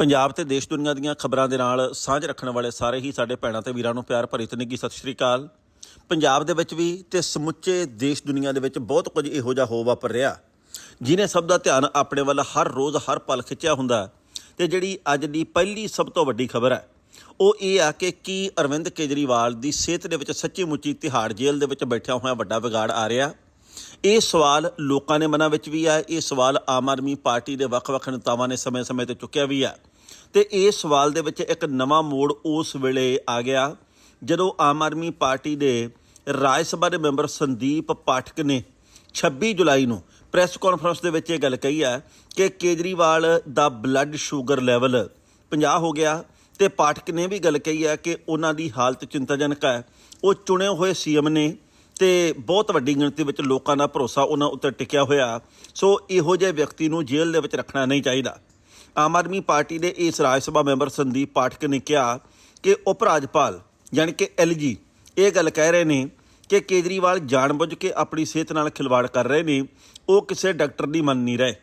ਪੰਜਾਬ ਤੇ ਦੇਸ਼ ਦੁਨੀਆ ਦੀਆਂ ਖਬਰਾਂ ਦੇ ਨਾਲ ਸਾਂਝ ਰੱਖਣ ਵਾਲੇ ਸਾਰੇ ਹੀ ਸਾਡੇ ਭੈਣਾਂ ਤੇ ਵੀਰਾਂ ਨੂੰ ਪਿਆਰ ਭਰੀ ਤਨਿੱਗੀ ਸਤਿ ਸ਼੍ਰੀ ਅਕਾਲ। ਪੰਜਾਬ ਦੇ ਵਿੱਚ ਵੀ ਤੇ ਸਮੁੱਚੇ ਦੇਸ਼ ਦੁਨੀਆ ਦੇ ਵਿੱਚ ਬਹੁਤ ਕੁਝ ਇਹੋ ਜਿਹਾ ਹੋ ਵਾਪਰ ਰਿਹਾ ਜਿਨੇ ਸਭ ਦਾ ਧਿਆਨ ਆਪਣੇ ਵੱਲ ਹਰ ਰੋਜ਼ ਹਰ ਪਲ ਖਿੱਚਿਆ ਹੁੰਦਾ ਤੇ ਜਿਹੜੀ ਅੱਜ ਦੀ ਪਹਿਲੀ ਸਭ ਤੋਂ ਵੱਡੀ ਖਬਰ ਹੈ, ਉਹ ਇਹ ਆ ਕਿ ਕੀ ਅਰਵਿੰਦ ਕੇਜਰੀਵਾਲ ਦੀ ਸਿਹਤ ਦੇ ਵਿੱਚ ਸੱਚੀ ਮੁੱਚੀ ਤਿਹਾੜ ਜੇਲ੍ਹ ਦੇ ਵਿੱਚ ਬੈਠਿਆ ਹੋਇਆ ਵੱਡਾ ਵਿਗਾੜ ਆ ਰਿਹਾ। ਇਹ ਸਵਾਲ ਲੋਕਾਂ ਦੇ ਮਨਾਂ ਵਿੱਚ ਵੀ ਆ, ਇਹ ਸਵਾਲ ਆਮ ਆਦਮੀ ਪਾਰਟੀ ਦੇ ਵੱਖ-ਵੱਖ ਨੇਤਾਵਾਂ ਨੇ ਸਮੇਂ-ਸਮੇਂ ਤੇ ਚੁੱਕਿਆ ਵੀ ਆ। ਤੇ ਇਹ ਸਵਾਲ ਦੇ ਵਿੱਚ ਇੱਕ ਨਵਾਂ ਮੋੜ ਉਸ ਵੇਲੇ ਆ ਗਿਆ, ਜਦੋਂ ਆਮ ਆਦਮੀ ਪਾਰਟੀ ਦੇ ਰਾਜ ਸਭਾ ਦੇ ਮੈਂਬਰ ਸੰਦੀਪ ਪਾਠਕ ਨੇ 26 ਜੁਲਾਈ ਨੂੰ ਪ੍ਰੈਸ ਕਾਨਫਰੰਸ ਦੇ ਵਿੱਚ ਇਹ ਗੱਲ ਕਹੀ ਹੈ ਕਿ ਕੇਜਰੀਵਾਲ ਦਾ ਬਲੱਡ ਸ਼ੂਗਰ ਲੈਵਲ 50 ਹੋ ਗਿਆ ਤੇ ਪਾਠਕ ਨੇ ਵੀ ਗੱਲ ਕਹੀ ਹੈ ਕਿ ਉਹਨਾਂ ਦੀ ਹਾਲਤ ਚਿੰਤਾਜਨਕ ਹੈ। ਉਹ ਚੁਣੇ ਹੋਏ ਸੀਐਮ ਨੇ ਤੇ ਬਹੁਤ ਵੱਡੀ ਗਿਣਤੀ ਵਿੱਚ ਲੋਕਾਂ ਦਾ ਭਰੋਸਾ ਉਹਨਾਂ ਉੱਤੇ ਟਿਕਿਆ ਹੋਇਆ। ਸੋ ਇਹੋ ਜਿਹੇ ਵਿਅਕਤੀ ਨੂੰ ਜੇਲ੍ਹ ਦੇ ਵਿੱਚ ਰੱਖਣਾ ਨਹੀਂ ਚਾਹੀਦਾ। ਆਮ ਆਦਮੀ ਪਾਰਟੀ ਦੇ ਇਸ ਰਾਜ ਸਭਾ ਮੈਂਬਰ ਸੰਦੀਪ ਪਾਠਕ ਨੇ ਕਿਹਾ ਕਿ ਉਪ ਰਾਜਪਾਲ ਯਾਨੀ ਕਿ ਐਲਜੀ, ਇਹ ਗੱਲ ਕਹਿ ਰਹੇ ਨੇ ਕਿ ਕੇਜਰੀਵਾਲ ਜਾਣਬੁੱਝ ਕੇ ਆਪਣੀ ਸਿਹਤ ਨਾਲ ਖਿਲਵਾੜ ਕਰ ਰਹੇ ਨੇ, ਉਹ ਕਿਸੇ ਡਾਕਟਰ ਦੀ ਮੰਨ ਨਹੀਂ ਰਹੇ।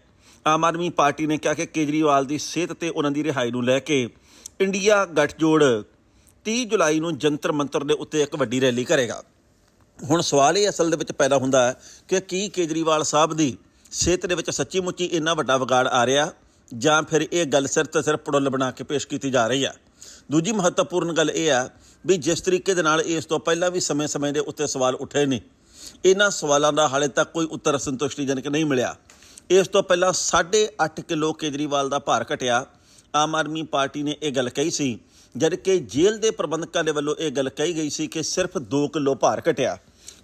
ਆਮ ਆਦਮੀ ਪਾਰਟੀ ਨੇ ਕਿਹਾ ਕਿ ਕੇਜਰੀਵਾਲ ਦੀ ਸਿਹਤ ਤੇ ਉਹਨਾਂ ਦੀ ਰਿਹਾਈ ਨੂੰ ਲੈ ਕੇ ਇੰਡੀਆ ਗੱਠਜੋੜ 30 ਜੁਲਾਈ ਨੂੰ ਜੰਤਰ ਮੰਤਰ ਦੇ ਉੱਤੇ ਇੱਕ ਵੱਡੀ ਰੈਲੀ ਕਰੇਗਾ। ਹੁਣ ਸਵਾਲ ਇਹ ਅਸਲ ਦੇ ਵਿੱਚ ਪੈਦਾ ਹੁੰਦਾ ਹੈ ਕਿ ਕੀ ਕੇਜਰੀਵਾਲ ਸਾਹਿਬ ਦੀ ਸਿਹਤ ਦੇ ਵਿੱਚ ਸੱਚੀ ਮੁੱਚੀ ਇੰਨਾ ਵੱਡਾ ਵਿਗਾੜ ਆ ਰਿਹਾ? ਜਾਂ ਫਿਰ ਇਹ ਗੱਲ ਸਿਰ ਤੇ ਸਿਰ ਪੜੁੱਲ ਬਣਾ ਕੇ ਪੇਸ਼ ਕੀਤੀ ਜਾ ਰਹੀ ਆ। ਦੂਜੀ ਮਹੱਤਵਪੂਰਨ ਗੱਲ ਇਹ ਆ ਵੀ ਜਿਸ ਤਰੀਕੇ ਦੇ ਨਾਲ ਇਸ ਤੋਂ ਪਹਿਲਾਂ ਵੀ ਸਮੇਂ-ਸਮੇਂ ਦੇ ਉੱਤੇ ਸਵਾਲ ਉੱਠੇ ਨੇ, ਇਹਨਾਂ ਸਵਾਲਾਂ ਦਾ ਹਾਲੇ ਤੱਕ ਕੋਈ ਉੱਤਰ ਸੰਤੁਸ਼ਟੀਜਨਕ ਨਹੀਂ ਮਿਲਿਆ। ਇਸ ਤੋਂ ਪਹਿਲਾਂ 8.5 ਕਿਲੋ ਕੇਜਰੀਵਾਲ ਦਾ ਭਾਰ ਘਟਿਆ। ਆਮ ਆਦਮੀ ਪਾਰਟੀ ਨੇ ਇਹ ਗੱਲ ਕਹੀ ਸੀ ਜਦਕਿ ਜੇਲ੍ਹ ਦੇ ਪ੍ਰਬੰਧਕਾਂ ਦੇ ਵੱਲੋਂ ਇਹ ਗੱਲ ਕਹੀ ਗਈ ਸੀ ਕਿ ਸਿਰਫ 2 ਕਿਲੋ ਭਾਰ ਘਟਿਆ।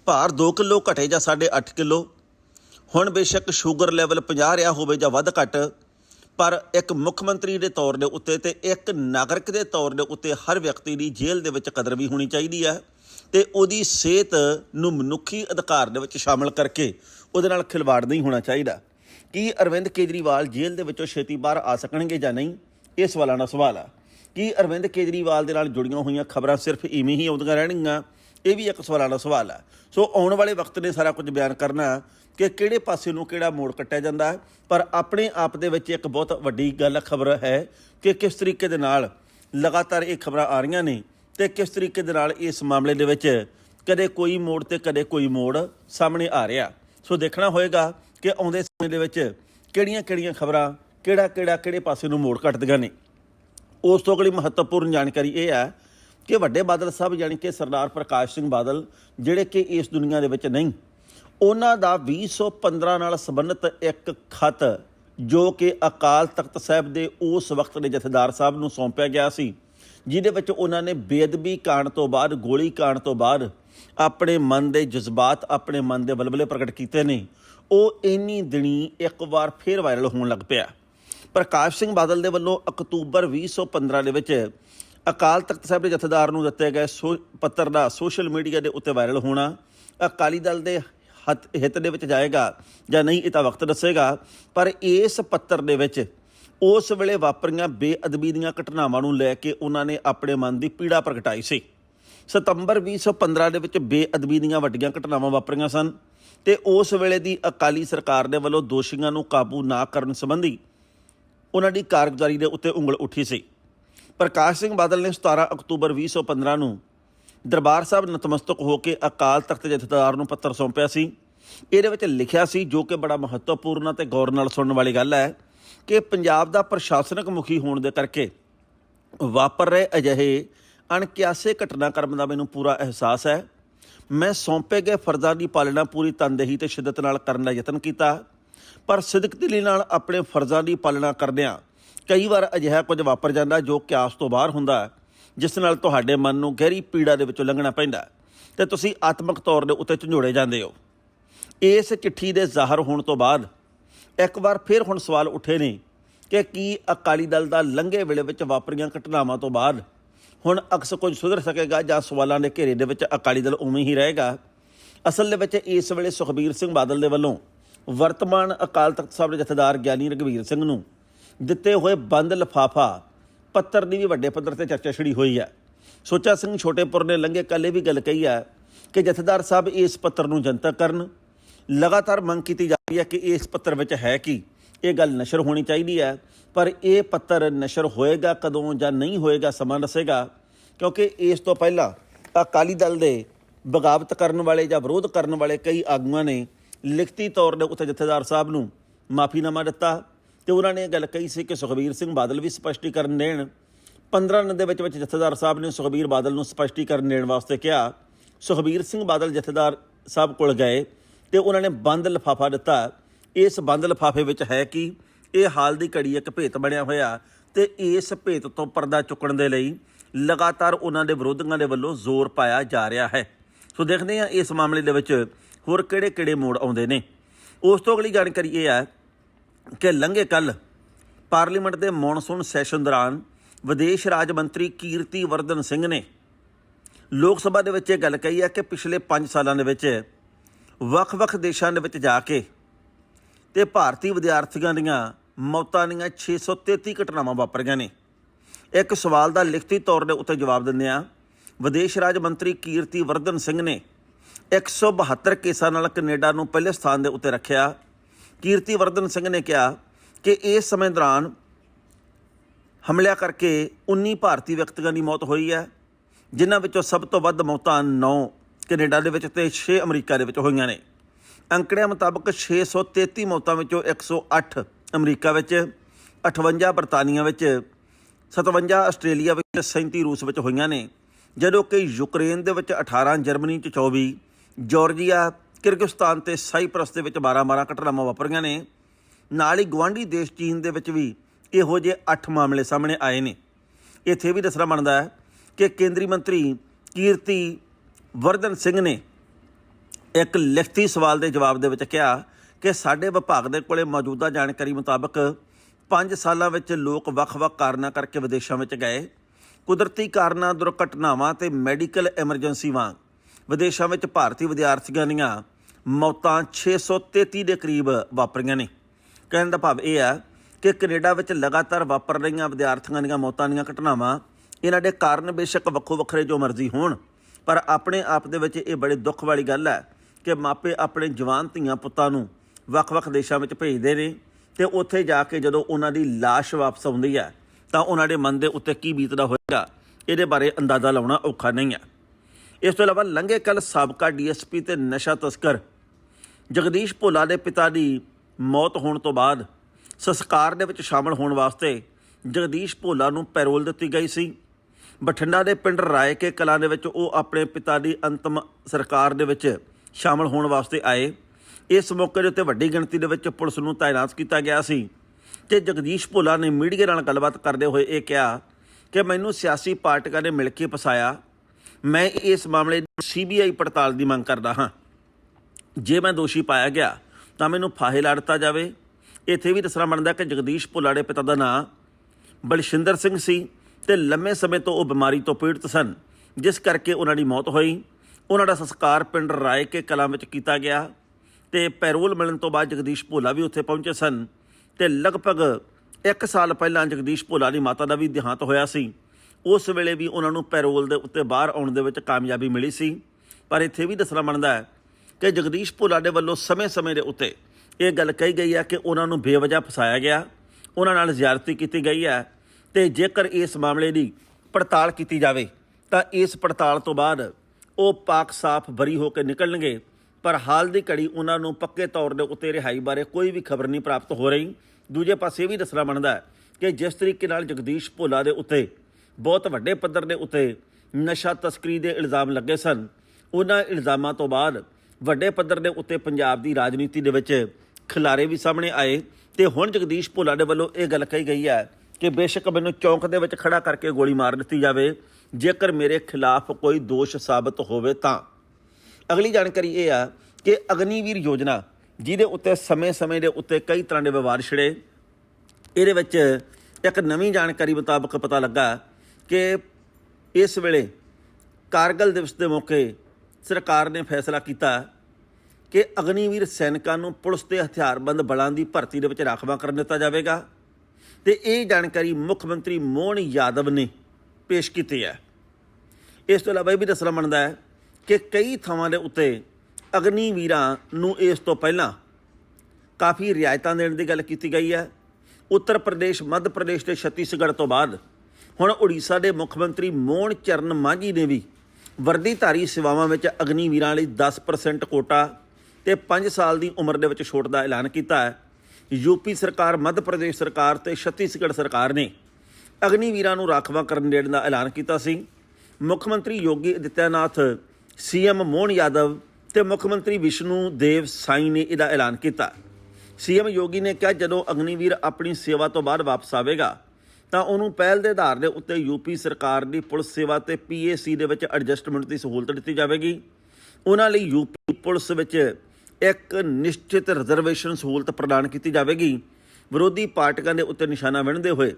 ਭਾਰ 2 ਕਿਲੋ ਘਟੇ ਜਾਂ 8.5 ਕਿਲੋ? ਹੁਣ ਬੇਸ਼ੱਕ ਸ਼ੂਗਰ ਲੈਵਲ 50 ਰਿਹਾ ਹੋਵੇ ਜਾਂ ਵੱਧ ਘਟ ਪਰ ਇੱਕ ਮੁੱਖ ਮੰਤਰੀ ਦੇ ਤੌਰ ਦੇ ਉੱਤੇ ਤੇ ਇੱਕ ਨਾਗਰਿਕ ਦੇ ਤੌਰ ਦੇ ਉੱਤੇ ਹਰ ਵਿਅਕਤੀ ਦੀ ਜੇਲ੍ਹ ਦੇ ਵਿੱਚ ਕਦਰ ਵੀ ਹੋਣੀ ਚਾਹੀਦੀ ਹੈ ਤੇ ਉਹਦੀ ਸਿਹਤ ਨੂੰ ਮਨੁੱਖੀ ਅਧਿਕਾਰ ਦੇ ਵਿੱਚ ਸ਼ਾਮਲ ਕਰਕੇ ਉਹਦੇ ਨਾਲ ਖਿਲਵਾੜ ਨਹੀਂ ਹੋਣਾ ਚਾਹੀਦਾ। ਕੀ ਅਰਵਿੰਦ ਕੇਜਰੀਵਾਲ ਜੇਲ੍ਹ ਦੇ ਵਿੱਚੋਂ ਛੇਤੀ ਬਾਹਰ ਆ ਸਕਣਗੇ ਜਾਂ ਨਹੀਂ? ਇਹ ਸਵਾਲਾਂ ਦਾ ਸਵਾਲ ਆ। ਕੀ ਅਰਵਿੰਦ ਕੇਜਰੀਵਾਲ ਦੇ ਨਾਲ ਜੁੜੀਆਂ ਹੋਈਆਂ ਖਬਰਾਂ ਸਿਰਫ ਇਵੇਂ ਹੀ ਆਉਂਦੀਆਂ ਰਹਿਣਗੀਆਂ? ਇਹ ਵੀ ਇੱਕ ਸਵਾਲਾਂ ਦਾ ਸਵਾਲ ਆ। ਸੋ ਆਉਣ ਵਾਲੇ ਵਕਤ ਨੇ ਸਾਰਾ ਕੁਝ ਬਿਆਨ ਕਰਨਾ। ਕਿ ਕਿਹੜੇ ਪਾਸੇ ਨੂੰ ਕਿਹੜਾ ਮੋੜ ਕੱਟਿਆ ਜਾਂਦਾ ਹੈ। ਪਰ ਆਪਣੇ ਆਪ ਦੇ ਵਿੱਚ ਇੱਕ ਬਹੁਤ ਵੱਡੀ ਗੱਲ ਖਬਰ ਹੈ ਕਿ ਕਿਸ ਤਰੀਕੇ ਦੇ ਨਾਲ ਲਗਾਤਾਰ ਇਹ ਖਬਰਾਂ ਆ ਰਹੀਆਂ ਨੇ ਤੇ ਕਿਸ ਤਰੀਕੇ ਦੇ ਨਾਲ ਇਸ ਮਾਮਲੇ ਦੇ ਵਿੱਚ ਕਦੇ ਕੋਈ ਮੋੜ ਤੇ ਕਦੇ ਕੋਈ ਮੋੜ ਸਾਹਮਣੇ ਆ ਰਿਹਾ। ਸੋ ਦੇਖਣਾ ਹੋਏਗਾ ਕਿ ਆਉਂਦੇ ਸਮੇਂ ਦੇ ਵਿੱਚ ਕਿਹੜੀਆਂ-ਕਿਹੜੀਆਂ ਖਬਰਾਂ ਕਿਹੜਾ-ਕਿਹੜਾ ਕਿਹੜੇ ਪਾਸੇ ਨੂੰ ਮੋੜ ਕੱਟਦੀਆਂ ਨੇ। ਉਸ ਤੋਂ ਅਗਲੀ ਮਹੱਤਵਪੂਰਨ ਜਾਣਕਾਰੀ ਇਹ ਹੈ ਕਿ ਵੱਡੇ ਬਾਦਲ ਸਾਹਿਬ ਯਾਨੀ ਕਿ ਸਰਦਾਰ ਪ੍ਰਕਾਸ਼ ਸਿੰਘ ਬਾਦਲ ਜਿਹੜੇ ਕਿ ਇਸ ਦੁਨੀਆ ਦੇ ਵਿੱਚ ਨਹੀਂ ਉਹਨਾਂ ਦਾ 2015 ਨਾਲ ਸੰਬੰਧਿਤ ਇੱਕ ਖਤ ਜੋ ਕਿ ਅਕਾਲ ਤਖਤ ਸਾਹਿਬ ਦੇ ਉਸ ਵਕਤ ਦੇ ਜਥੇਦਾਰ ਸਾਹਿਬ ਨੂੰ ਸੌਂਪਿਆ ਗਿਆ ਸੀ, ਜਿਹਦੇ ਵਿੱਚ ਉਹਨਾਂ ਨੇ ਬੇਅਦਬੀ ਕਾਂਡ ਤੋਂ ਬਾਅਦ, ਗੋਲੀ ਕਾਂਡ ਤੋਂ ਬਾਅਦ ਆਪਣੇ ਮਨ ਦੇ ਜਜ਼ਬਾਤ, ਆਪਣੇ ਮਨ ਦੇ ਬਲਬਲੇ ਪ੍ਰਗਟ ਕੀਤੇ ਨੇ। ਉਹ ਇੰਨੀ ਦਿਨੀ ਇੱਕ ਵਾਰ ਫੇਰ ਵਾਇਰਲ ਹੋਣ ਲੱਗ ਪਿਆ। ਪ੍ਰਕਾਸ਼ ਸਿੰਘ ਬਾਦਲ ਦੇ ਵੱਲੋਂ ਅਕਤੂਬਰ 2015 ਦੇ ਵਿੱਚ ਅਕਾਲ ਤਖਤ ਸਾਹਿਬ ਦੇ ਜਥੇਦਾਰ ਨੂੰ ਦਿੱਤੇ ਗਏ ਸੋ, ਪੱਤਰ ਦਾ ਸੋਸ਼ਲ ਮੀਡੀਆ ਦੇ ਉੱਤੇ ਵਾਇਰਲ ਹੋਣਾ, ਅਕਾਲੀ ਦਲ ਦੇ ਹੱਤ ਹਿੱਤ ਦੇ ਵਿੱਚ ਜਾਏਗਾ ਜਾਂ ਨਹੀਂ, ਇਹ ਤਾਂ ਵਕਤ ਦੱਸੇਗਾ। ਪਰ ਇਸ ਪੱਤਰ ਦੇ ਵਿੱਚ ਉਸ ਵੇਲੇ ਵਾਪਰੀਆਂ ਬੇਅਦਬੀ ਦੀਆਂ ਘਟਨਾਵਾਂ ਨੂੰ ਲੈ ਕੇ ਉਹਨਾਂ ਨੇ ਆਪਣੇ ਮਨ ਦੀ ਪੀੜਾ ਪ੍ਰਗਟਾਈ ਸੀ। ਸਤੰਬਰ 2015 ਦੇ ਵਿੱਚ ਬੇਅਦਬੀ ਦੀਆਂ ਵੱਡੀਆਂ ਘਟਨਾਵਾਂ ਵਾਪਰੀਆਂ ਸਨ ਤੇ ਉਸ ਵੇਲੇ ਦੀ ਅਕਾਲੀ ਸਰਕਾਰ ਦੇ ਵੱਲੋਂ ਦੋਸ਼ੀਆਂ ਨੂੰ ਕਾਬੂ ਨਾ ਕਰਨ ਸੰਬੰਧੀ ਉਹਨਾਂ ਦੀ ਕਾਰਗੁਜ਼ਾਰੀ ਦੇ ਉੱਤੇ ਉਂਗਲ ਉੱਠੀ ਸੀ। ਪ੍ਰਕਾਸ਼ ਸਿੰਘ ਬਾਦਲ ਨੇ 17 ਅਕਤੂਬਰ 2015 ਨੂੰ ਦਰਬਾਰ ਸਾਹਿਬ ਨਤਮਸਤਕ ਹੋ ਕੇ ਅਕਾਲ ਤਖਤ ਜਥੇਦਾਰ ਨੂੰ ਪੱਤਰ ਸੌਂਪਿਆ ਸੀ। ਇਹਦੇ ਵਿੱਚ ਲਿਖਿਆ ਸੀ ਜੋ ਕਿ ਬੜਾ ਮਹੱਤਵਪੂਰਨ ਅਤੇ ਗੌਰ ਨਾਲ ਸੁਣਨ ਵਾਲੀ ਗੱਲ ਹੈ ਕਿ ਪੰਜਾਬ ਦਾ ਪ੍ਰਸ਼ਾਸਨਿਕ ਮੁਖੀ ਹੋਣ ਦੇ ਕਰਕੇ ਵਾਪਰ ਰਹੇ ਅਜਿਹੇ ਅਣਕਿਆਸੇ ਘਟਨਾਕ੍ਰਮ ਦਾ ਮੈਨੂੰ ਪੂਰਾ ਅਹਿਸਾਸ ਹੈ। ਮੈਂ ਸੌਂਪੇ ਗਏ ਫਰਜ਼ਾਂ ਦੀ ਪਾਲਣਾ ਪੂਰੀ ਤਨਦੇਹੀ ਤੇ ਸ਼ਿੱਦਤ ਨਾਲ ਕਰਨ ਦਾ ਯਤਨ ਕੀਤਾ ਪਰ ਸਿਦਕ ਦਿਲੀ ਨਾਲ ਆਪਣੇ ਫਰਜ਼ਾਂ ਦੀ ਪਾਲਣਾ ਕਰਦਿਆਂ ਕਈ ਵਾਰ ਅਜਿਹਾ ਕੁਝ ਵਾਪਰ ਜਾਂਦਾ ਜੋ ਕਿਆਸ ਤੋਂ ਬਾਹਰ ਹੁੰਦਾ ਹੈ, ਜਿਸ ਨਾਲ ਤੁਹਾਡੇ ਮਨ ਨੂੰ ਗਹਿਰੀ ਪੀੜਾ ਦੇ ਵਿੱਚੋਂ ਲੰਘਣਾ ਪੈਂਦਾ ਹੈ। ਤੇ ਤੁਸੀਂ ਆਤਮਿਕ ਤੌਰ ਦੇ ਉੱਤੇ ਝੰਜੋੜੇ ਜਾਂਦੇ ਹੋ। ਇਸ ਚਿੱਠੀ ਦੇ ਜ਼ਾਹਰ ਹੋਣ ਤੋਂ ਬਾਅਦ ਇੱਕ ਵਾਰ ਫਿਰ ਹੁਣ ਸਵਾਲ ਉੱਠੇ ਨੇ ਕਿ ਕੀ ਅਕਾਲੀ ਦਲ ਦਾ ਲੰਘੇ ਵੇਲੇ ਵਿੱਚ ਵਾਪਰੀਆਂ ਘਟਨਾਵਾਂ ਤੋਂ ਬਾਅਦ ਹੁਣ ਅਕਸ ਕੁਝ ਸੁਧਰ ਸਕੇਗਾ ਜਾਂ ਸਵਾਲਾਂ ਦੇ ਘੇਰੇ ਦੇ ਵਿੱਚ ਅਕਾਲੀ ਦਲ ਉਵੇਂ ਹੀ ਰਹੇਗਾ? ਅਸਲ ਦੇ ਵਿੱਚ ਇਸ ਵੇਲੇ ਸੁਖਬੀਰ ਸਿੰਘ ਬਾਦਲ ਦੇ ਵੱਲੋਂ ਵਰਤਮਾਨ ਅਕਾਲ ਤਖਤ ਸਾਹਿਬ ਦੇ ਜਥੇਦਾਰ ਗਿਆਨੀ ਰਘਵੀਰ ਸਿੰਘ ਨੂੰ ਦਿੱਤੇ ਹੋਏ ਬੰਦ ਲਫਾਫਾ ਪੱਤਰ ਦੀ ਵੀ ਵੱਡੇ ਪੱਧਰ ਤੇ ਚਰਚਾ ਛਿੜੀ ਹੋਈ ਹੈ ਸੋਚਾ ਸਿੰਘ ਛੋਟੇਪੁਰ ਨੇ ਲੰਘੇ ਕੱਲੇ ਵੀ ਗੱਲ ਕਹੀ ਹੈ ਕਿ ਜਥੇਦਾਰ ਸਾਹਿਬ ਇਸ ਪੱਤਰ ਨੂੰ ਜਨਤਕ ਕਰਨ, ਲਗਾਤਾਰ ਮੰਗ ਕੀਤੀ ਜਾ ਰਹੀ ਹੈ ਕਿ ਇਸ ਪੱਤਰ ਵਿੱਚ ਹੈ ਕੀ। ਇਹ ਗੱਲ ਨਸ਼ਰ ਹੋਣੀ ਚਾਹੀਦੀ ਹੈ ਪਰ ਇਹ ਪੱਤਰ ਨਸ਼ਰ ਹੋਏਗਾ ਕਦੋਂ ਜਾਂ ਨਹੀਂ ਹੋਏਗਾ ਸਮਾਂ ਦੱਸੇਗਾ, ਕਿਉਂਕਿ ਇਸ ਤੋਂ ਪਹਿਲਾਂ ਅਕਾਲੀ ਦਲ ਦੇ ਬਗਾਵਤ ਕਰਨ ਵਾਲੇ ਜਾਂ ਵਿਰੋਧ ਕਰਨ ਵਾਲੇ ਕਈ ਆਗੂਆਂ ਨੇ ਲਿਖਤੀ ਤੌਰ ਦੇ ਉੱਥੇ ਜਥੇਦਾਰ ਸਾਹਿਬ ਨੂੰ ਮਾਫੀਨਾਮਾ ਦਿੱਤਾ। ਤੇ ਉਹਨਾਂ ਨੇ ਇਹ ਗੱਲ ਕਹੀ ਸੀ ਕਿ ਸੁਖਬੀਰ ਸਿੰਘ ਬਾਦਲ ਵੀ ਸਪਸ਼ਟੀਕਰਨ ਦੇਣ। 15 ਦਿਨ ਦੇ ਵਿੱਚ ਵਿੱਚ ਜਥੇਦਾਰ ਸਾਹਿਬ ਨੇ ਸੁਖਬੀਰ ਬਾਦਲ ਨੂੰ ਸਪਸ਼ਟੀਕਰਨ ਦੇਣ ਵਾਸਤੇ ਕਿਹਾ। ਸੁਖਬੀਰ ਸਿੰਘ ਬਾਦਲ ਜਥੇਦਾਰ ਸਾਹਿਬ ਕੋਲ ਗਏ ਤੇ ਉਹਨਾਂ ਨੇ ਬੰਦ ਲਿਫਾਫਾ ਦਿੱਤਾ। ਇਸ ਬੰਦ ਲਿਫਾਫੇ ਵਿੱਚ ਹੈ ਕਿ ਇਹ ਹਾਲ ਦੀ ਘੜੀ ਇੱਕ ਭੇਤ ਬਣਿਆ ਹੋਇਆ ਤੇ ਇਸ ਭੇਤ ਤੋਂ ਪਰਦਾ ਚੁੱਕਣ ਦੇ ਲਈ ਲਗਾਤਾਰ ਉਹਨਾਂ ਦੇ ਵਿਰੋਧੀਆਂ ਦੇ ਵੱਲੋਂ ਜ਼ੋਰ ਪਾਇਆ ਜਾ ਰਿਹਾ ਹੈ। ਸੋ ਦੇਖਦੇ ਹਾਂ ਇਸ ਮਾਮਲੇ ਦੇ ਵਿੱਚ ਹੋਰ ਕਿਹੜੇ-ਕਿਹੜੇ ਮੋੜ ਆਉਂਦੇ ਨੇ। ਉਸ ਤੋਂ ਅਗਲੀ ਜਾਣਕਾਰੀ ਇਹ ਹੈ ਕਿ ਲੰਘੇ ਕੱਲ ਪਾਰਲੀਮੈਂਟ ਦੇ ਮੌਨਸੂਨ ਸੈਸ਼ਨ ਦੌਰਾਨ ਵਿਦੇਸ਼ ਰਾਜ ਮੰਤਰੀ ਕੀਰਤੀ ਵਰਧਨ ਸਿੰਘ ਨੇ ਲੋਕ ਸਭਾ ਦੇ ਵਿੱਚ ਇਹ ਗੱਲ ਕਹੀ ਹੈ ਕਿ ਪਿਛਲੇ 5 ਸਾਲਾਂ ਦੇ ਵਿੱਚ ਵੱਖ-ਵੱਖ ਦੇਸ਼ਾਂ ਦੇ ਵਿੱਚ ਜਾ ਕੇ ਤੇ ਭਾਰਤੀ ਵਿਦਿਆਰਥੀਆਂ ਦੀਆਂ ਮੌਤਾਂ ਦੀਆਂ 633 ਘਟਨਾਵਾਂ ਵਾਪਰੀਆਂ ਨੇ। ਇੱਕ ਸਵਾਲ ਦਾ ਲਿਖਤੀ ਤੌਰ ਦੇ ਉੱਤੇ ਜਵਾਬ ਦਿੰਦਿਆਂ ਵਿਦੇਸ਼ ਰਾਜ ਮੰਤਰੀ ਕੀਰਤੀ ਵਰਧਨ ਸਿੰਘ ਨੇ 172 ਕੇਸਾਂ ਨਾਲ ਕੈਨੇਡਾ ਨੂੰ ਪਹਿਲੇ ਸਥਾਨ ਦੇ ਉੱਤੇ ਰੱਖਿਆ। ਕੀਰਤੀ ਵਰਧਨ ਸਿੰਘ ਨੇ ਕਿਹਾ ਕਿ ਇਸ ਸਮੇਂ ਦੌਰਾਨ ਹਮਲਿਆਂ ਕਰਕੇ 19 ਭਾਰਤੀ ਵਿਅਕਤੀਆਂ ਦੀ ਮੌਤ ਹੋਈ ਹੈ, ਜਿਨ੍ਹਾਂ ਵਿੱਚੋਂ ਸਭ ਤੋਂ ਵੱਧ ਮੌਤਾਂ 9 ਕੈਨੇਡਾ ਦੇ ਵਿੱਚ ਤੇ 6 ਅਮਰੀਕਾ ਦੇ ਵਿੱਚ ਹੋਈਆਂ ਨੇ। ਅੰਕੜਿਆਂ ਮੁਤਾਬਕ 633 ਮੌਤਾਂ ਵਿੱਚੋਂ 108 ਅਮਰੀਕਾ ਵਿੱਚ 58 ਬਰਤਾਨੀਆ ਵਿੱਚ 57 ਆਸਟ੍ਰੇਲੀਆ ਵਿੱਚ 37 ਰੂਸ ਵਿੱਚ ਹੋਈਆਂ ਨੇ, ਜਦੋਂ ਕਿ ਯੂਕਰੇਨ ਦੇ ਵਿੱਚ 18 ਜਰਮਨੀ ਚ 24 ਜਾਰਜੀਆ ਕਿਰਗਿਸਤਾਨ ਤੇ ਸਾਈਪ੍ਰਸ ਦੇ ਵਿੱਚ 12-12 ਘਟਨਾਵਾਂ ਵਾਪਰੀਆਂ ਨੇ। ਨਾਲ ਹੀ ਗਵਾਂਢੀ ਦੇਸ਼ ਚੀਨ ਦੇ ਵਿੱਚ ਵੀ ਇਹੋ ਜਿਹੇ 8 ਮਾਮਲੇ ਸਾਹਮਣੇ ਆਏ ਨੇ। ਇੱਥੇ ਵੀ ਦੱਸਣਾ ਬਣਦਾ ਹੈ ਕਿ ਕੇਂਦਰੀ ਮੰਤਰੀ ਕੀਰਤੀ ਵਰਧਨ ਸਿੰਘ ਨੇ ਇੱਕ ਲਿਖਤੀ ਸਵਾਲ ਦੇ ਜਵਾਬ ਦੇ ਵਿੱਚ ਕਿਹਾ ਕਿ ਸਾਡੇ ਵਿਭਾਗ ਦੇ ਕੋਲੇ ਮੌਜੂਦਾ ਜਾਣਕਾਰੀ ਮੁਤਾਬਕ 5 ਸਾਲਾਂ ਵਿੱਚ ਲੋਕ ਵੱਖ-ਵੱਖ ਕਾਰਨਾਂ ਕਰਕੇ ਵਿਦੇਸ਼ਾਂ ਵਿੱਚ ਗਏ। ਕੁਦਰਤੀ ਕਾਰਨਾਂ, ਦੁਰਘਟਨਾਵਾਂ ਤੇ ਮੈਡੀਕਲ ਐਮਰਜੈਂਸੀ ਵਾਂਗ ਵਿਦੇਸ਼ਾਂ ਵਿੱਚ ਭਾਰਤੀ ਵਿਦਿਆਰਥੀਆਂ ਦੀਆਂ ਮੌਤਾਂ 633 ਦੇ ਕਰੀਬ ਵਾਪਰੀਆਂ ਨੇ। ਕਹਿਣ ਦਾ ਭਾਵ ਇਹ ਹੈ ਕਿ ਕੈਨੇਡਾ ਵਿੱਚ ਲਗਾਤਾਰ ਵਾਪਰ ਰਹੀਆਂ ਵਿਦਿਆਰਥੀਆਂ ਦੀਆਂ ਮੌਤਾਂ ਦੀਆਂ ਘਟਨਾਵਾਂ ਇਹਨਾਂ ਦੇ ਕਾਰਨ ਬੇਸ਼ੱਕ ਵੱਖੋ ਵੱਖਰੇ ਜੋ ਮਰਜ਼ੀ ਹੋਣ, ਪਰ ਆਪਣੇ ਆਪ ਦੇ ਵਿੱਚ ਇਹ ਬੜੇ ਦੁੱਖ ਵਾਲੀ ਗੱਲ ਹੈ ਕਿ ਮਾਪੇ ਆਪਣੇ ਜਵਾਨ ਧੀਆਂ ਪੁੱਤਾਂ ਨੂੰ ਵੱਖ-ਵੱਖ ਦੇਸ਼ਾਂ ਵਿੱਚ ਭੇਜਦੇ ਨੇ ਤੇ ਉੱਥੇ ਜਾ ਕੇ ਜਦੋਂ ਉਹਨਾਂ ਦੀ লাশ ਵਾਪਸ ਆਉਂਦੀ ਹੈ, ਤਾਂ ਉਹਨਾਂ ਦੇ ਮਨ ਦੇ ਉੱਤੇ ਕੀ ਬੀਤਦਾ ਹੋਵੇਗਾ ਇਹਦੇ ਬਾਰੇ ਅੰਦਾਜ਼ਾ ਲਾਉਣਾ ਔਖਾ ਨਹੀਂ ਹੈ। ਇਸ ਤੋਂ ਇਲਾਵਾ ਲੰਘੇ ਕੱਲ ਸਾਬਕਾ ਡੀਐਸਪੀ ਤੇ ਨਸ਼ਾ ਤਸਕਰ ਜਗਦੀਸ਼ ਭੋਲਾ ਦੇ ਪਿਤਾ ਦੀ ਮੌਤ ਹੋਣ ਤੋਂ ਬਾਅਦ ਸੰਸਕਾਰ ਦੇ ਵਿੱਚ ਸ਼ਾਮਲ ਹੋਣ ਵਾਸਤੇ ਜਗਦੀਸ਼ ਭੋਲਾ ਨੂੰ ਪੈਰੋਲ ਦਿੱਤੀ ਗਈ ਸੀ। ਬਠਿੰਡਾ ਦੇ ਪਿੰਡ ਰਾਏਕੇ ਕਲਾਂ ਦੇ ਵਿੱਚ ਉਹ ਆਪਣੇ ਪਿਤਾ ਦੀ ਅੰਤਮ ਸਰਕਾਰ ਦੇ ਵਿੱਚ ਸ਼ਾਮਲ ਹੋਣ ਵਾਸਤੇ ਆਏ। ਇਸ ਮੌਕੇ ਦੇ ਉੱਤੇ ਵੱਡੀ ਗਿਣਤੀ ਦੇ ਵਿੱਚ ਪੁਲਿਸ ਨੂੰ ਤਾਇਨਾਤ ਕੀਤਾ ਗਿਆ ਸੀ ਤੇ ਜਗਦੀਸ਼ ਭੋਲਾ ਨੇ ਮੀਡੀਆ ਨਾਲ ਗੱਲਬਾਤ ਕਰਦੇ ਹੋਏ ਇਹ ਕਿਹਾ ਕਿ ਮੈਨੂੰ ਸਿਆਸੀ ਪਾਰਟੀਆਂ ਨੇ ਮਿਲ ਕੇ ਫਸਾਇਆ। ਮੈਂ ਇਸ ਮਾਮਲੇ ਦੀ ਸੀਬੀਆਈ ਪੜਤਾਲ ਦੀ ਮੰਗ ਕਰਦਾ ਹਾਂ। ਜੇ ਮੈਂ ਦੋਸ਼ੀ ਪਾਇਆ ਗਿਆ, ਤਾਂ ਮੈਨੂੰ ਫਾਹੇ ਲਾ ਦਿੱਤਾ ਜਾਵੇ। ਇੱਥੇ ਵੀ ਦੱਸਣਾ ਬਣਦਾ ਕਿ ਜਗਦੀਸ਼ ਭੁੱਲਾ ਦੇ ਪਿਤਾ ਦਾ ਨਾਂ ਬਲਸ਼ਿੰਦਰ ਸਿੰਘ ਸੀ ਤੇ ਲੰਮੇ ਸਮੇਂ ਤੋਂ ਉਹ ਬਿਮਾਰੀ ਤੋਂ ਪੀੜਤ ਸਨ, ਜਿਸ ਕਰਕੇ ਉਹਨਾਂ ਦੀ ਮੌਤ ਹੋਈ। ਉਹਨਾਂ ਦਾ ਸੰਸਕਾਰ ਪਿੰਡ ਰਾਏ ਕੇ ਕਲਾਂ ਵਿੱਚ ਕੀਤਾ ਗਿਆ ਤੇ ਪੈਰੋਲ ਮਿਲਣ ਤੋਂ ਬਾਅਦ ਜਗਦੀਸ਼ ਭੋਲਾ ਵੀ ਉੱਥੇ ਪਹੁੰਚੇ ਸਨ ਤੇ ਲਗਭਗ 1 ਸਾਲ ਪਹਿਲਾਂ ਜਗਦੀਸ਼ ਭੋਲਾ ਦੀ ਮਾਤਾ ਦਾ ਵੀ ਦੇਹਾਂਤ ਹੋਇਆ ਸੀ। ਉਸ ਵੇਲੇ ਵੀ ਉਹਨਾਂ ਨੂੰ ਪੈਰੋਲ ਦੇ ਉੱਤੇ ਬਾਹਰ ਆਉਣ ਦੇ ਵਿੱਚ ਕਾਮਯਾਬੀ ਮਿਲੀ ਸੀ। ਪਰ ਇੱਥੇ ਵੀ ਦੱਸਣਾ ਬਣਦਾ ਹੈ ਕਿ ਜਗਦੀਸ਼ ਭੋਲਾ ਦੇ ਵੱਲੋਂ ਸਮੇਂ-ਸਮੇਂ ਦੇ ਉੱਤੇ ਇਹ ਗੱਲ ਕਹੀ ਗਈ ਹੈ ਕਿ ਉਹਨਾਂ ਨੂੰ ਬੇਵਜ੍ਹਾ ਫਸਾਇਆ ਗਿਆ, ਉਹਨਾਂ ਨਾਲ ਜ਼ਿਆਰਤੀ ਕੀਤੀ ਗਈ ਹੈ ਤੇ ਜੇਕਰ ਇਸ ਮਾਮਲੇ ਦੀ ਪੜਤਾਲ ਕੀਤੀ ਜਾਵੇ, ਤਾਂ ਇਸ ਪੜਤਾਲ ਤੋਂ ਬਾਅਦ ਉਹ ਪਾਕ ਸਾਫ਼ ਬਰੀ ਹੋ ਕੇ ਨਿਕਲਣਗੇ। ਪਰ ਹਾਲ ਦੀ ਘੜੀ ਉਹਨਾਂ ਨੂੰ ਪੱਕੇ ਤੌਰ ਦੇ ਉੱਤੇ ਰਿਹਾਈ ਬਾਰੇ ਕੋਈ ਵੀ ਖਬਰ ਨਹੀਂ ਪ੍ਰਾਪਤ ਹੋ ਰਹੀ। ਦੂਜੇ ਪਾਸੇ ਇਹ ਵੀ ਦੱਸਣਾ ਬਣਦਾ ਕਿ ਜਿਸ ਤਰੀਕੇ ਨਾਲ ਜਗਦੀਸ਼ ਭੋਲਾ ਦੇ ਉੱਤੇ ਬਹੁਤ ਵੱਡੇ ਪੱਧਰ ਦੇ ਉੱਤੇ ਨਸ਼ਾ ਤਸਕਰੀ ਦੇ ਇਲਜ਼ਾਮ ਲੱਗੇ ਸਨ, ਉਹਨਾਂ ਇਲਜ਼ਾਮਾਂ ਤੋਂ ਬਾਅਦ ਵੱਡੇ ਪੱਧਰ ਦੇ ਉੱਤੇ ਪੰਜਾਬ ਦੀ ਰਾਜਨੀਤੀ ਦੇ ਵਿੱਚ ਖਿਲਾਰੇ ਵੀ ਸਾਹਮਣੇ ਆਏ ਤੇ ਹੁਣ ਜਗਦੀਸ਼ ਭੋਲਾ ਦੇ ਵੱਲੋਂ ਇਹ ਗੱਲ ਕਹੀ ਗਈ ਹੈ ਕਿ ਬੇਸ਼ੱਕ ਮੈਨੂੰ ਚੌਂਕ ਦੇ ਵਿੱਚ ਖੜਾ ਕਰਕੇ ਗੋਲੀ ਮਾਰ ਦਿੱਤੀ ਜਾਵੇ, ਜੇਕਰ ਮੇਰੇ ਖਿਲਾਫ ਕੋਈ ਦੋਸ਼ ਸਾਬਤ ਹੋਵੇ ਤਾਂ। ਅਗਲੀ ਜਾਣਕਾਰੀ ਇਹ ਆ ਕਿ ਅਗਨੀਵੀਰ ਯੋਜਨਾ, ਜਿਹਦੇ ਉੱਤੇ ਸਮੇਂ-ਸਮੇਂ ਦੇ ਉੱਤੇ ਕਈ ਤਰ੍ਹਾਂ ਦੇ ਵਿਵਾਦ ਛਿੜੇ, ਇਹਦੇ ਵਿੱਚ ਇੱਕ ਨਵੀਂ ਜਾਣਕਾਰੀ ਮੁਤਾਬਕ ਪਤਾ ਲੱਗਾ ਕਿ ਇਸ ਵੇਲੇ ਕਾਰਗਲ ਦਿਵਸ ਦੇ ਮੌਕੇ ਸਰਕਾਰ ਨੇ ਫੈਸਲਾ ਕੀਤਾ ਕਿ ਅਗਨੀਵੀਰ ਸੈਨਿਕਾਂ ਨੂੰ ਪੁਲਿਸ ਤੇ ਹਥਿਆਰਬੰਦ ਬਲਾਂ ਦੀ ਭਰਤੀ ਦੇ ਵਿੱਚ ਰਾਖਵਾਂ ਕਰਨ ਦਿੱਤਾ ਜਾਵੇਗਾ। ਤੇ ਇਹ ਜਾਣਕਾਰੀ ਮੁੱਖ ਮੰਤਰੀ ਮੋਹਨ ਯਾਦਵ ਨੇ ਪੇਸ਼ ਕੀਤੀ ਹੈ। ਇਸ ਤੋਂ ਇਲਾਵਾ ਇਹ ਵੀ ਦੱਸਣਾ ਬਣਦਾ ਹੈ ਕਿ ਕਈ ਥਾਵਾਂ ਦੇ ਉੱਤੇ ਅਗਨੀਵੀਰਾਂ ਨੂੰ ਇਸ ਤੋਂ ਪਹਿਲਾਂ ਕਾਫੀ ਰਿਆਇਤਾਂ ਦੇਣ ਦੀ ਗੱਲ ਕੀਤੀ ਗਈ ਹੈ। ਉੱਤਰ ਪ੍ਰਦੇਸ਼, ਮੱਧ ਪ੍ਰਦੇਸ਼ ਤੇ ਛੱਤੀਸਗੜ੍ਹ ਤੋਂ ਬਾਅਦ ਹੁਣ ਉੜੀਸਾ ਦੇ ਮੁੱਖ ਮੰਤਰੀ ਮੋਹਨ ਚਰਨ ਮਾਂਝੀ ਨੇ ਵੀ ਵਰਦੀਧਾਰੀ ਸੇਵਾਵਾਂ ਵਿੱਚ ਅਗਨੀਵੀਰਾਂ ਲਈ 10% ਕੋਟਾ ਤੇ 5 ਸਾਲ ਦੀ ਉਮਰ ਦੇ ਵਿੱਚ ਛੋਟ ਦਾ ਐਲਾਨ ਕੀਤਾ ਹੈ। ਯੂਪੀ ਸਰਕਾਰ, ਮੱਧ ਪ੍ਰਦੇਸ਼ ਸਰਕਾਰ ਤੇ ਛੱਤੀਸਗੜ੍ਹ ਸਰਕਾਰ ਨੇ ਅਗਨੀਵੀਰਾਂ ਨੂੰ ਰਾਖਵਾਂ ਕਰਨ ਦੇਣ ਦਾ ਐਲਾਨ ਕੀਤਾ ਸੀ। ਮੁੱਖ ਮੰਤਰੀ ਯੋਗੀ ਅਦਿੱਤਿਆਨਾਥ ਸੀਐਮ ਮੋਹਨ ਯਾਦਵ ਤੇ ਮੁੱਖ ਮੰਤਰੀ ਵਿਸ਼ਨੂੰ ਦੇਵ ਸਾਈ ਨੇ ਇਹਦਾ ਐਲਾਨ ਕੀਤਾ। ਸੀਐਮ ਯੋਗੀ ਨੇ ਕਿਹਾ, ਜਦੋਂ ਅਗਨੀਵੀਰ ਆਪਣੀ ਸੇਵਾ ਤੋਂ ਬਾਅਦ ਵਾਪਸ ਆਵੇਗਾ ਤਾਂ ਉਹਨੂੰ ਪਹਿਲ ਦੇ ਆਧਾਰ ਦੇ ਉੱਤੇ ਯੂਪੀ ਸਰਕਾਰ ਦੀ ਪੁਲਿਸ ਸੇਵਾ ਤੇ ਪੀਏਸੀ ਦੇ ਵਿੱਚ ਐਡਜਸਟਮੈਂਟ ਦੀ ਸਹੂਲਤ ਦਿੱਤੀ ਜਾਵੇਗੀ। ਉਹਨਾਂ ਲਈ ਯੂਪੀ ਪੁਲਿਸ ਵਿੱਚ ਇੱਕ ਨਿਸ਼ਚਿਤ ਰਿਜ਼ਰਵੇਸ਼ਨ ਸਹੂਲਤ ਪ੍ਰਦਾਨ ਕੀਤੀ ਜਾਵੇਗੀ। ਵਿਰੋਧੀ ਪਾਰਟੀਆਂ ਦੇ ਉੱਤੇ ਨਿਸ਼ਾਨਾ ਵਿਣਦੇ ਹੋਏ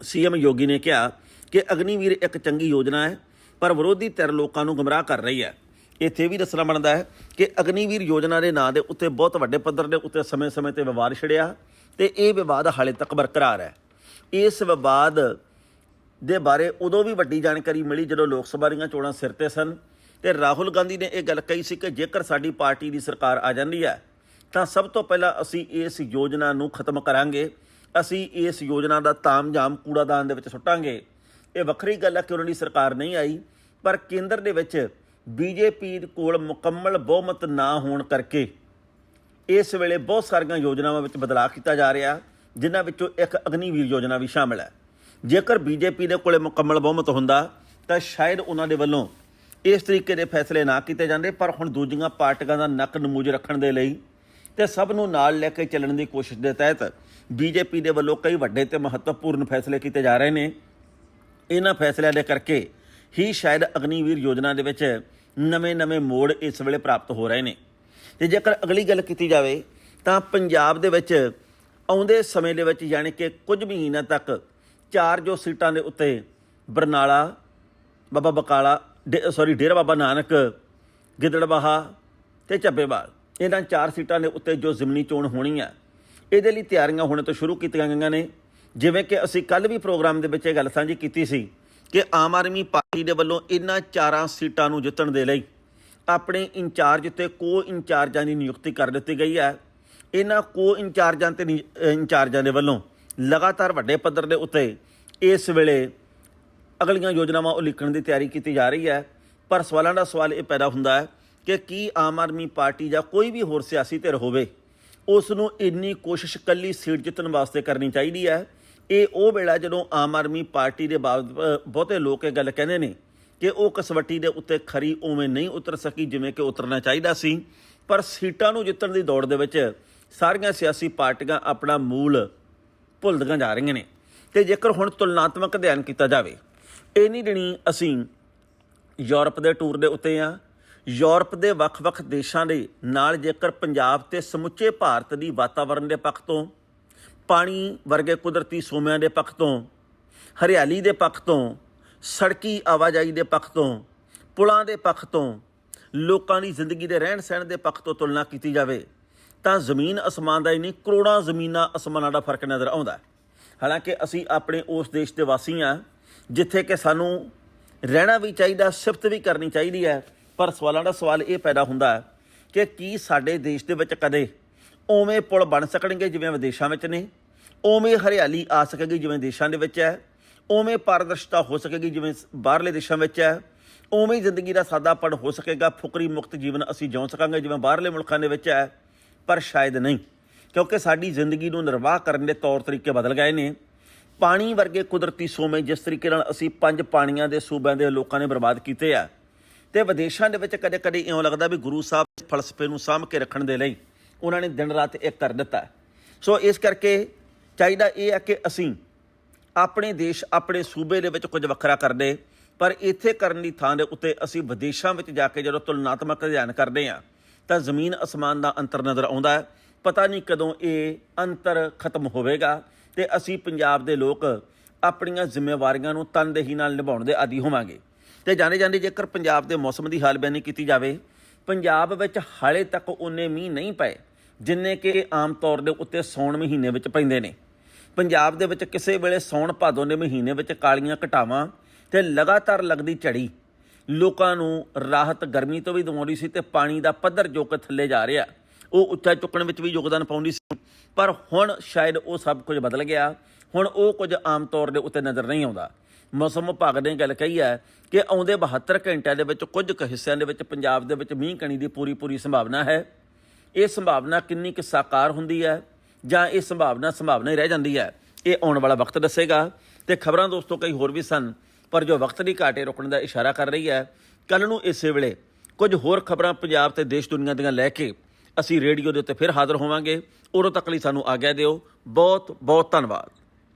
ਸੀਐਮ ਯੋਗੀ ਨੇ ਕਿਹਾ ਕਿ ਅਗਨੀਵੀਰ ਇੱਕ ਚੰਗੀ ਯੋਜਨਾ ਹੈ, ਪਰ ਵਿਰੋਧੀ ਧਿਰ ਲੋਕਾਂ ਨੂੰ ਗੁੰਮਰਾਹ ਕਰ ਰਹੀ ਹੈ। ਇੱਥੇ ਵੀ ਦੱਸਣਾ ਬਣਦਾ ਹੈ ਕਿ ਅਗਨੀਵੀਰ ਯੋਜਨਾ ਦੇ ਨਾਂ ਦੇ ਉੱਤੇ ਬਹੁਤ ਵੱਡੇ ਪੱਧਰ ਦੇ ਉੱਤੇ ਸਮੇਂ-ਸਮੇਂ ਤੇ ਵਿਵਾਦ ਛਿੜਿਆ ਤੇ ਇਹ ਵਿਵਾਦ ਹਾਲੇ ਤੱਕ ਬਰਕਰਾਰ ਹੈ। ਇਸ ਵਿਵਾਦ ਦੇ ਬਾਰੇ ਉਦੋਂ ਵੀ ਵੱਡੀ ਜਾਣਕਾਰੀ ਮਿਲੀ ਜਦੋਂ ਲੋਕ ਸਭਾ ਦੀਆਂ ਚੋਣਾਂ ਸਿਰ ਤੇ ਸਨ ਤੇ ਰਾਹੁਲ ਗਾਂਧੀ ਨੇ ਇਹ ਗੱਲ ਕਹੀ ਸੀ ਕਿ ਜੇਕਰ ਸਾਡੀ ਪਾਰਟੀ ਦੀ ਸਰਕਾਰ ਆ ਜਾਂਦੀ ਹੈ, ਤਾਂ ਸਭ ਤੋਂ ਪਹਿਲਾਂ ਅਸੀਂ ਇਸ ਯੋਜਨਾ ਨੂੰ ਖਤਮ ਕਰਾਂਗੇ। ਅਸੀਂ ਇਸ ਯੋਜਨਾ ਦਾ ਤਾਮਝਾਮ ਕੂੜਾਦਾਨ ਦੇ ਵਿੱਚ ਸੁੱਟਾਂਗੇ। ਇਹ ਵੱਖਰੀ ਗੱਲ ਹੈ ਕਿ ਉਹਨਾਂ ਦੀ ਸਰਕਾਰ ਨਹੀਂ ਆਈ, ਪਰ ਕੇਂਦਰ ਦੇ ਵਿੱਚ ਬੀਜੇਪੀ ਕੋਲ ਮੁਕੰਮਲ ਬਹੁਮਤ ਨਾ ਹੋਣ ਕਰਕੇ ਇਸ ਵੇਲੇ ਬਹੁਤ ਸਾਰੀਆਂ ਯੋਜਨਾਵਾਂ ਵਿੱਚ ਬਦਲਾਅ ਕੀਤਾ ਜਾ ਰਿਹਾ। ਜਿਨ੍ਹਾਂ ਵਿੱਚੋਂ ਇੱਕ ਅਗਨੀਵੀਰ ਯੋਜਨਾ ਵੀ ਸ਼ਾਮਲ ਹੈ। ਜੇਕਰ ਬੀਜੇਪੀ ਦੇ ਕੋਲੇ ਮੁਕੰਮਲ ਬਹੁਮਤ ਹੁੰਦਾ, ਤਾਂ ਸ਼ਾਇਦ ਉਹਨਾਂ ਦੇ ਵੱਲੋਂ ਇਸ ਤਰੀਕੇ ਦੇ ਫੈਸਲੇ ਨਾ ਕੀਤੇ ਜਾਂਦੇ, ਪਰ ਹੁਣ ਦੂਜੀਆਂ ਪਾਰਟੀਆਂ ਦਾ ਨੱਕ ਨਮੂਜ ਰੱਖਣ ਦੇ ਲਈ ਤੇ ਸਭ ਨੂੰ ਨਾਲ ਲੈ ਕੇ ਚੱਲਣ ਦੀ ਕੋਸ਼ਿਸ਼ ਦੇ ਤਹਿਤ ਬੀਜੇਪੀ ਦੇ ਵੱਲੋਂ ਕਈ ਵੱਡੇ ਤੇ ਮਹੱਤਵਪੂਰਨ ਫੈਸਲੇ ਕੀਤੇ ਜਾ ਰਹੇ ਨੇ। ਇਹਨਾਂ ਫੈਸਲਿਆਂ ਦੇ ਕਰਕੇ ਹੀ ਸ਼ਾਇਦ ਅਗਨੀਵੀਰ ਯੋਜਨਾ ਦੇ ਵਿੱਚ ਨਵੇਂ-ਨਵੇਂ ਮੋੜ ਇਸ ਵੇਲੇ ਪ੍ਰਾਪਤ ਹੋ ਰਹੇ ਨੇ। ਤੇ ਜੇਕਰ ਅਗਲੀ ਗੱਲ ਕੀਤੀ ਜਾਵੇ, ਤਾਂ ਪੰਜਾਬ ਦੇ ਵਿੱਚ ਆਉਂਦੇ ਸਮੇਂ ਦੇ ਵਿੱਚ ਯਾਨੀ ਕਿ ਕੁਝ ਮਹੀਨਾ ਤੱਕ ਚਾਰ ਜੋ ਸੀਟਾਂ ਦੇ ਉੱਤੇ ਬਰਨਾਲਾ, ਬਾਬਾ ਬਕਾਲਾ ਸੌਰੀ ਡੇਰਾ ਬਾਬਾ ਨਾਨਕ, ਗਿੱਦੜਬਾਹਾ ਤੇ ਚੱਬੇਵਾਲ ਇਹਨਾਂ ਚਾਰ ਸੀਟਾਂ ਦੇ ਉੱਤੇ ਜੋ ਜ਼ਿਮਨੀ ਚੋਣ ਹੋਣੀ ਹੈ ਇਹਦੇ ਲਈ ਤਿਆਰੀਆਂ ਹੋਣੇ ਤੋਂ ਸ਼ੁਰੂ ਕੀਤੀਆਂ ਗਈਆਂ ਨੇ। ਜਿਵੇਂ ਕਿ ਅਸੀਂ ਕੱਲ ਵੀ ਪ੍ਰੋਗਰਾਮ ਦੇ ਵਿੱਚ ਇਹ ਗੱਲ ਸਾਂਝੀ ਕੀਤੀ ਸੀ ਕਿ ਆਮ ਆਦਮੀ ਪਾਰਟੀ ਦੇ ਵੱਲੋਂ ਇਹਨਾਂ ਚਾਰਾਂ ਸੀਟਾਂ ਨੂੰ ਜਿੱਤਣ ਦੇ ਲਈ ਆਪਣੇ ਇੰਚਾਰਜ ਤੇ ਕੋ ਇੰਚਾਰਜਾਂ ਦੀ ਨਿਯੁਕਤੀ ਕਰ ਦਿੱਤੀ ਗਈ ਹੈ। ਇਹਨਾਂ ਕੋ ਇੰਚਾਰਜਾਂ ਤੇ ਨਿ- ਇੰਚਾਰਜਾਂ ਦੇ ਵੱਲੋਂ ਲਗਾਤਾਰ ਵੱਡੇ ਪੱਧਰ ਦੇ ਉੱਤੇ ਇਸ ਵੇਲੇ ਅਗਲੀਆਂ ਯੋਜਨਾਵਾਂ ਉਲੀਕਣ ਦੀ ਤਿਆਰੀ ਕੀਤੀ ਜਾ ਰਹੀ ਹੈ। ਪਰ ਸਵਾਲਾਂ ਦਾ ਸਵਾਲ ਇਹ ਪੈਦਾ ਹੁੰਦਾ ਹੈ ਕਿ ਕੀ ਆਮ ਆਦਮੀ ਪਾਰਟੀ ਜਾਂ ਕੋਈ ਵੀ ਹੋਰ ਸਿਆਸੀ ਧਿਰ ਹੋਵੇ, ਉਸ ਨੂੰ ਇੰਨੀ ਕੋਸ਼ਿਸ਼ ਕੱਲੀ ਸੀਟ ਜਿੱਤਣ ਵਾਸਤੇ ਕਰਨੀ ਚਾਹੀਦੀ ਹੈ? ਇਹ ਉਹ ਵੇਲਾ ਜਦੋਂ ਆਮ ਆਦਮੀ ਪਾਰਟੀ ਦੇ ਬਾਵ- ਬਹੁਤੇ ਲੋਕ ਇਹ ਗੱਲ ਕਹਿੰਦੇ ਨੇ ਕਿ ਉਹ ਕਸਵੱਟੀ ਦੇ ਉੱਤੇ ਖਰੀ ਉਵੇਂ ਨਹੀਂ ਉਤਰ ਸਕੀ ਜਿਵੇਂ ਕਿ ਉਤਰਨਾ ਚਾਹੀਦਾ ਸੀ। ਪਰ ਸੀਟਾਂ ਨੂੰ ਜਿੱਤਣ ਦੀ ਦੌੜ ਦੇ ਵਿੱਚ ਸਾਰੀਆਂ ਸਿਆਸੀ ਪਾਰਟੀਆਂ ਆਪਣਾ ਮੂਲ ਭੁੱਲਦੀਆਂ ਜਾ ਰਹੀਆਂ ਨੇ। ਤੇ ਜੇਕਰ ਹੁਣ ਤੁਲਨਾਤਮਕ ਅਧਿਐਨ ਕੀਤਾ ਜਾਵੇ ਇਨੀ ਦਿਨੀ ਅਸੀਂ ਯੂਰਪ ਦੇ ਟੂਰ ਦੇ ਉੱਤੇ ਆ। ਯੂਰਪ ਦੇ ਵੱਖ-ਵੱਖ ਦੇਸ਼ਾਂ ਦੇ ਨਾਲ ਜੇਕਰ ਪੰਜਾਬ ਤੇ ਸਮੁੱਚੇ ਭਾਰਤ ਦੀ ਵਾਤਾਵਰਣ ਦੇ ਪੱਖ ਤੋਂ, ਪਾਣੀ ਵਰਗੇ ਕੁਦਰਤੀ ਸੋਮਿਆਂ ਦੇ ਪੱਖ ਤੋਂ, ਹਰਿਆਲੀ ਦੇ ਪੱਖ ਤੋਂ, ਸੜਕੀ ਆਵਾਜਾਈ ਦੇ ਪੱਖ ਤੋਂ, ਪੁਲਾਂ ਦੇ ਪੱਖ ਤੋਂ, ਲੋਕਾਂ ਦੀ ਜ਼ਿੰਦਗੀ ਦੇ ਰਹਿਣ ਸਹਿਣ ਦੇ ਪੱਖ ਤੋਂ ਤੁਲਨਾ ਕੀਤੀ ਜਾਵੇ ਤਾਂ ਜ਼ਮੀਨ ਅਸਮਾਨ ਦਾ ਹੀ ਨਹੀਂ, ਕਰੋੜਾਂ ਜ਼ਮੀਨਾਂ ਅਸਮਾਨਾਂ ਦਾ ਫ਼ਰਕ ਨਜ਼ਰ ਆਉਂਦਾ ਹਾਲਾਂਕਿ ਅਸੀਂ ਆਪਣੇ ਉਸ ਦੇਸ਼ ਦੇ ਵਾਸੀ ਹਾਂ, ਜਿੱਥੇ ਕਿ ਸਾਨੂੰ ਰਹਿਣਾ ਵੀ ਚਾਹੀਦਾ, ਸਿਫਤ ਵੀ ਕਰਨੀ ਚਾਹੀਦੀ ਹੈ, ਪਰ ਸਵਾਲਾਂ ਦਾ ਸਵਾਲ ਇਹ ਪੈਦਾ ਹੁੰਦਾ ਹੈ ਕਿ ਕੀ ਸਾਡੇ ਦੇਸ਼ ਦੇ ਵਿੱਚ ਕਦੇ ਉਵੇਂ ਪੁਲ ਬਣ ਸਕਣਗੇ ਜਿਵੇਂ ਵਿਦੇਸ਼ਾਂ ਵਿੱਚ ਨੇ? ਉਵੇਂ ਹਰਿਆਲੀ ਆ ਸਕੇਗੀ ਜਿਵੇਂ ਦੇਸ਼ਾਂ ਦੇ ਵਿੱਚ ਹੈ? ਉਵੇਂ ਪਾਰਦਰਸ਼ਤਾ ਹੋ ਸਕੇਗੀ ਜਿਵੇਂ ਬਾਹਰਲੇ ਦੇਸ਼ਾਂ ਵਿੱਚ ਹੈ? ਉਵੇਂ ਜ਼ਿੰਦਗੀ ਦਾ ਸਾਦਾਪਣ ਹੋ ਸਕੇਗਾ, ਫੁਕਰੀ ਮੁਕਤ ਜੀਵਨ ਅਸੀਂ ਜਿਉਂ ਸਕਾਂਗੇ ਜਿਵੇਂ ਬਾਹਰਲੇ ਮੁਲਕਾਂ ਦੇ ਵਿੱਚ ਹੈ? ਪਰ ਸ਼ਾਇਦ ਨਹੀਂ, ਕਿਉਂਕਿ ਸਾਡੀ ਜ਼ਿੰਦਗੀ ਨੂੰ ਨਿਰਵਾਹ ਕਰਨ ਦੇ ਤੌਰ ਤਰੀਕੇ ਬਦਲ ਗਏ ਨੇ। ਪਾਣੀ ਵਰਗੇ ਕੁਦਰਤੀ ਸੋਮੇ ਜਿਸ ਤਰੀਕੇ ਨਾਲ ਅਸੀਂ ਪੰਜ ਪਾਣੀਆਂ ਦੇ ਸੂਬਿਆਂ ਦੇ ਲੋਕਾਂ ਨੇ ਬਰਬਾਦ ਕੀਤੇ ਆ, ਤੇ ਵਿਦੇਸ਼ਾਂ ਦੇ ਵਿੱਚ ਕਦੇ-ਕਦੇ ਇਉਂ ਲੱਗਦਾ ਵੀ ਗੁਰੂ ਸਾਹਿਬ ਦੇ ਫਲਸਫੇ ਨੂੰ ਸਾਂਭ ਕੇ ਰੱਖਣ ਦੇ ਲਈ ਉਹਨਾਂ ਨੇ ਦਿਨ ਰਾਤ ਇੱਕ ਕਰ ਦਿੱਤਾ। ਸੋ ਇਸ ਕਰਕੇ ਚਾਹੀਦਾ ਇਹ ਹੈ ਕਿ ਅਸੀਂ ਆਪਣੇ ਦੇਸ਼, ਆਪਣੇ ਸੂਬੇ ਦੇ ਵਿੱਚ ਕੁਝ ਵੱਖਰਾ ਕਰਦੇ, ਪਰ ਇੱਥੇ ਕਰਨ ਦੀ ਥਾਂ ਦੇ ਉੱਤੇ ਅਸੀਂ ਵਿਦੇਸ਼ਾਂ ਵਿੱਚ ਜਾ ਕੇ ਜਦੋਂ ਤੁਲਨਾਤਮਕ ਅਧਿਐਨ ਕਰਦੇ ਹਾਂ ਤਾਂ ਜ਼ਮੀਨ ਅਸਮਾਨ ਦਾ ਅੰਤਰ ਨਜ਼ਰ ਆਉਂਦਾ ਹੈ। ਪਤਾ ਨਹੀਂ ਕਦੋਂ ਇਹ ਅੰਤਰ ਖਤਮ ਹੋਵੇਗਾ ਤੇ ਅਸੀਂ ਪੰਜਾਬ ਦੇ ਲੋਕ ਆਪਣੀਆਂ ਜ਼ਿੰਮੇਵਾਰੀਆਂ ਨੂੰ ਤਨਦੇਹੀ ਨਾਲ ਨਿਭਾਉਣ ਦੇ ਆਦੀ ਹੋਵਾਂਗੇ। ਤੇ ਜਾਣੇ ਜਾਂਦੇ ਜੇਕਰ ਪੰਜਾਬ ਦੇ ਮੌਸਮ ਦੀ ਹਾਲ ਬਿਆਨੀ ਕੀਤੀ ਜਾਵੇ, ਪੰਜਾਬ ਵਿੱਚ ਹਾਲੇ ਤੱਕ ਉਨੇ ਮੀਂਹ ਨਹੀਂ ਪਏ, ਜਿੰਨੇ ਕਿ ਆਮ ਤੌਰ ਦੇ ਉੱਤੇ ਸੌਣ ਮਹੀਨੇ ਵਿੱਚ ਪੈਂਦੇ ਨੇ। ਪੰਜਾਬ ਦੇ ਵਿੱਚ ਕਿਸੇ ਵੇਲੇ ਸੌਣ ਭਾਦੋਂ ਦੇ ਮਹੀਨੇ ਵਿੱਚ ਕਾਲੀਆਂ ਘਟਾਵਾਂ ਤੇ ਲਗਾਤਾਰ ਲੱਗਦੀ ਝੜੀ ਲੋਕਾਂ ਨੂੰ ਰਾਹਤ ਗਰਮੀ ਤੋਂ ਵੀ ਦਿਵਾਉਂਦੀ ਸੀ ਤੇ ਪਾਣੀ ਦਾ ਪੱਧਰ ਜੋ ਕਿ ਥੱਲੇ ਜਾ ਰਿਹਾ, ਉਹ ਉੱਚਾ ਚੁੱਕਣ ਵਿੱਚ ਵੀ ਯੋਗਦਾਨ ਪਾਉਂਦੀ ਸੀ। ਪਰ ਹੁਣ ਸ਼ਾਇਦ ਉਹ ਸਭ ਕੁਝ ਬਦਲ ਗਿਆ। ਹੁਣ ਉਹ ਕੁਝ ਆਮ ਤੌਰ ਦੇ ਉੱਤੇ ਨਜ਼ਰ ਨਹੀਂ ਆਉਂਦਾ। ਮੌਸਮ ਵਿਭਾਗ ਨੇ ਗੱਲ ਕਹੀ ਹੈ ਕਿ ਆਉਂਦੇ 72 ਘੰਟਿਆਂ ਦੇ ਵਿੱਚ ਕੁਝ ਕੁ ਹਿੱਸਿਆਂ ਦੇ ਵਿੱਚ ਪੰਜਾਬ ਦੇ ਵਿੱਚ ਮੀਂਹ ਕਣੀ ਦੀ ਪੂਰੀ ਪੂਰੀ ਸੰਭਾਵਨਾ ਹੈ। ਇਹ ਸੰਭਾਵਨਾ ਕਿੰਨੀ ਕੁ ਸਾਕਾਰ ਹੁੰਦੀ ਹੈ ਜਾਂ ਇਹ ਸੰਭਾਵਨਾ ਸੰਭਾਵਨਾ ਹੀ ਰਹਿ ਜਾਂਦੀ ਹੈ, ਇਹ ਆਉਣ ਵਾਲਾ ਵਕਤ ਦੱਸੇਗਾ। ਤੇ ਖਬਰਾਂ ਦੋਸਤੋ ਕਈ ਹੋਰ ਵੀ ਸਨ। ਪਰ ਜੋ ਵਕਤ ਦੀ ਘਾਟੇ ਰੁਕਣ ਦਾ ਇਸ਼ਾਰਾ ਕਰ ਰਹੀ ਹੈ ਕੱਲ ਨੂੰ ਇਸੇ ਵੇਲੇ ਕੁਝ ਹੋਰ ਖਬਰਾਂ ਪੰਜਾਬ ਤੇ ਦੇਸ਼ ਦੁਨੀਆ ਦੀਆਂ ਲੈ ਕੇ ਅਸੀਂ ਰੇਡੀਓ ਦੇ ਉੱਤੇ ਫਿਰ ਹਾਜ਼ਰ ਹੋਵਾਂਗੇ। ਉਦੋਂ ਤੱਕ ਲਈ ਸਾਨੂੰ ਆਗਿਆ ਦਿਓ। ਬਹੁਤ ਬਹੁਤ ਧੰਨਵਾਦ।